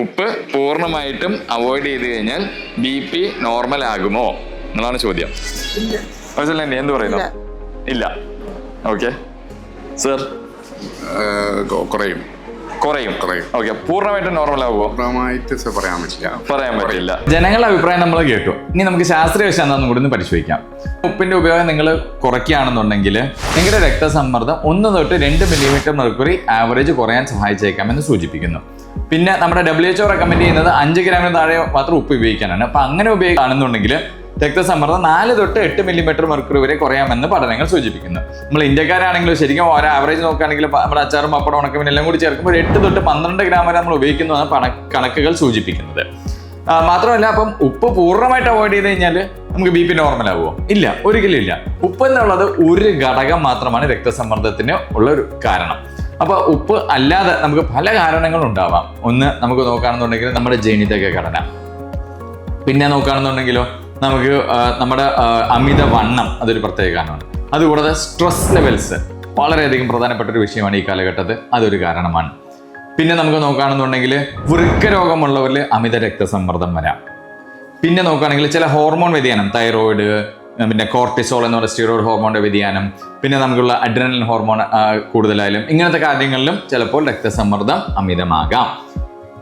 ഉപ്പ് പൂർണമായിട്ടും അവോയ്ഡ് ചെയ്ത് കഴിഞ്ഞാൽ ബി പി നോർമൽ ആകുമോ? എന്നുള്ളതാണ് ചോദ്യം. മനസ്സിലായി എന്ത് പറയുന്നു? ഇല്ല. ഓക്കെ. സർ? കുറയും. കുറയും. ഓക്കെ പൂർണമായിട്ട് നോർമൽ ആവുമോ പൂർണമായിട്ട് പറയാൻ പറ്റില്ല. പറയാൻ പറ്റില്ല. ജനങ്ങളുടെ അഭിപ്രായം നമ്മൾ കേട്ടു ഇനി നമുക്ക് ശാസ്ത്രീയ വശം എന്താണെന്ന് കൂടി ഒന്ന് പരിശോധിക്കാം. ഉപ്പിന്റെ ഉപയോഗം നിങ്ങൾ കുറയ്ക്കുകയാണെന്നുണ്ടെങ്കിൽ നിങ്ങളുടെ രക്തസമ്മർദ്ദം ഒന്ന് തൊട്ട് രണ്ട് മില്ലിമീറ്റർ മെർക്കുറി ആവറേജ് കുറയാൻ സഹായിച്ചേക്കാമെന്ന് സൂചിപ്പിക്കുന്നു. പിന്നെ നമ്മുടെ ഡബ്ല്യു എച്ച്ഒ റെക്കമെൻഡ് ചെയ്യുന്നത് അഞ്ച് ഗ്രാമിന് താഴെ മാത്രം ഉപ്പ് ഉപയോഗിക്കാനാണ്. അപ്പൊ അങ്ങനെ ഉപയോഗിക്കുകയാണെന്നുണ്ടെങ്കിൽ രക്തസമ്മർദ്ദം നാല് തൊട്ട് എട്ട് മില്ലിമീറ്റർ മെർക്കുറി വരെ കുറയാമെന്ന് പഠനങ്ങൾ സൂചിപ്പിക്കുന്നു. നമ്മൾ ഇന്ത്യക്കാരാണെങ്കിലും ശരിക്കും ഓരോ ആവറേജ് നോക്കുകയാണെങ്കിൽ നമ്മുടെ അച്ചാറും പപ്പടം ഉണക്കമീൻ എല്ലാം കൂടി ചേർക്കുമ്പോൾ ഒരു എട്ട് തൊട്ട് പന്ത്രണ്ട് ഗ്രാം വരെ നമ്മൾ ഉപയോഗിക്കുന്നതാണ് പണ- കണക്കുകൾ സൂചിപ്പിക്കുന്നത്. മാത്രമല്ല അപ്പം ഉപ്പ് പൂർണമായിട്ട് അവോയ്ഡ് ചെയ്ത് കഴിഞ്ഞാൽ നമുക്ക് ബി പി നോർമൽ ആവുമോ? ഇല്ല ഒരിക്കലും ഇല്ല. ഉപ്പ് എന്നുള്ളത് ഒരു ഘടകം മാത്രമാണ് രക്തസമ്മർദ്ദത്തിന് ഉള്ള ഒരു കാരണം. അപ്പോൾ ഉപ്പ് അല്ലാതെ നമുക്ക് പല കാരണങ്ങളും ഉണ്ടാവാം. ഒന്ന് നമുക്ക് നോക്കുകയാണെന്നുണ്ടെങ്കിൽ നമ്മുടെ ജനിതക ഘടന. പിന്നെ നോക്കുകയാണെന്നുണ്ടെങ്കിലോ? നമുക്ക് നമ്മുടെ അമിത വണ്ണം അതൊരു പ്രത്യേക കാരണമാണ്. അതുകൂടാതെ സ്ട്രെസ് ലെവൽസ് വളരെയധികം പ്രധാനപ്പെട്ട ഒരു വിഷയമാണ് ഈ കാലഘട്ടത്തിൽ. അതൊരു കാരണമാണ്. പിന്നെ നമുക്ക് നോക്കുകയാണെന്നുണ്ടെങ്കിൽ വൃക്ക രോഗമുള്ളവരിൽ അമിത രക്തസമ്മർദ്ദം വരാം. പിന്നെ നോക്കുകയാണെങ്കിൽ ചില ഹോർമോൺ വ്യതിയാനം തൈറോയിഡ് പിന്നെ കോർട്ടിസോൾ എന്ന് പറയുന്ന സ്റ്റിറോയിഡ് ഹോർമോണിന്റെ വ്യതിയാനം പിന്നെ നമുക്കുള്ള അഡ്രനൽ ഹോർമോൺ കൂടുതലായാലും ഇങ്ങനത്തെ കാര്യങ്ങളിലും ചിലപ്പോൾ രക്തസമ്മർദ്ദം അമിതമാകാം.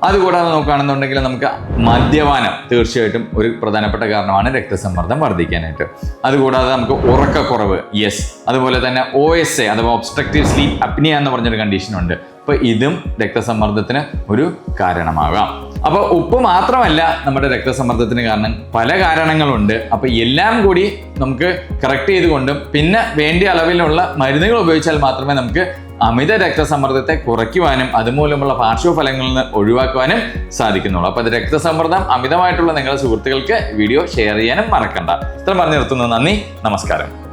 അതുകൂടാതെ നോക്കുകയാണെന്നുണ്ടെങ്കിൽ നമുക്ക് മദ്യപാനം തീർച്ചയായിട്ടും ഒരു പ്രധാനപ്പെട്ട കാരണമാണ് രക്തസമ്മർദ്ദം വർദ്ധിക്കാനായിട്ട്. അതുകൂടാതെ നമുക്ക് ഉറക്കക്കുറവ് യെസ് അതുപോലെ തന്നെ ഒ എസ് എ അഥവാ ഒബ്സ്ട്രക്റ്റീവ് സ്ലീപ്പ് അപ്നിയ എന്ന് പറഞ്ഞൊരു കണ്ടീഷൻ ഉണ്ട്. അപ്പൊ ഇതും രക്തസമ്മർദ്ദത്തിന് ഒരു കാരണമാകാം. അപ്പൊ ഉപ്പ് മാത്രമല്ല നമ്മുടെ രക്തസമ്മർദ്ദത്തിന് കാരണം പല കാരണങ്ങളുണ്ട്. അപ്പോൾ എല്ലാം കൂടി നമുക്ക് കറക്റ്റ് ചെയ്തുകൊണ്ടും പിന്നെ വേണ്ട അളവിലുള്ള മരുന്നുകൾ ഉപയോഗിച്ചാൽ മാത്രമേ നമുക്ക് അമിത രക്തസമ്മർദ്ദത്തെ കുറയ്ക്കുവാനും അതുമൂലമുള്ള പാർശ്വഫലങ്ങളിൽ നിന്ന് ഒഴിവാക്കുവാനും സാധിക്കുന്നുള്ളൂ. അപ്പൊ അത് രക്തസമ്മർദ്ദം അമിതമായിട്ടുള്ള നിങ്ങളുടെ സുഹൃത്തുക്കൾക്ക് വീഡിയോ ഷെയർ ചെയ്യാനും മറക്കണ്ട. ഇത്ര പറഞ്ഞു നിർത്തുന്നു. നന്ദി. നമസ്കാരം.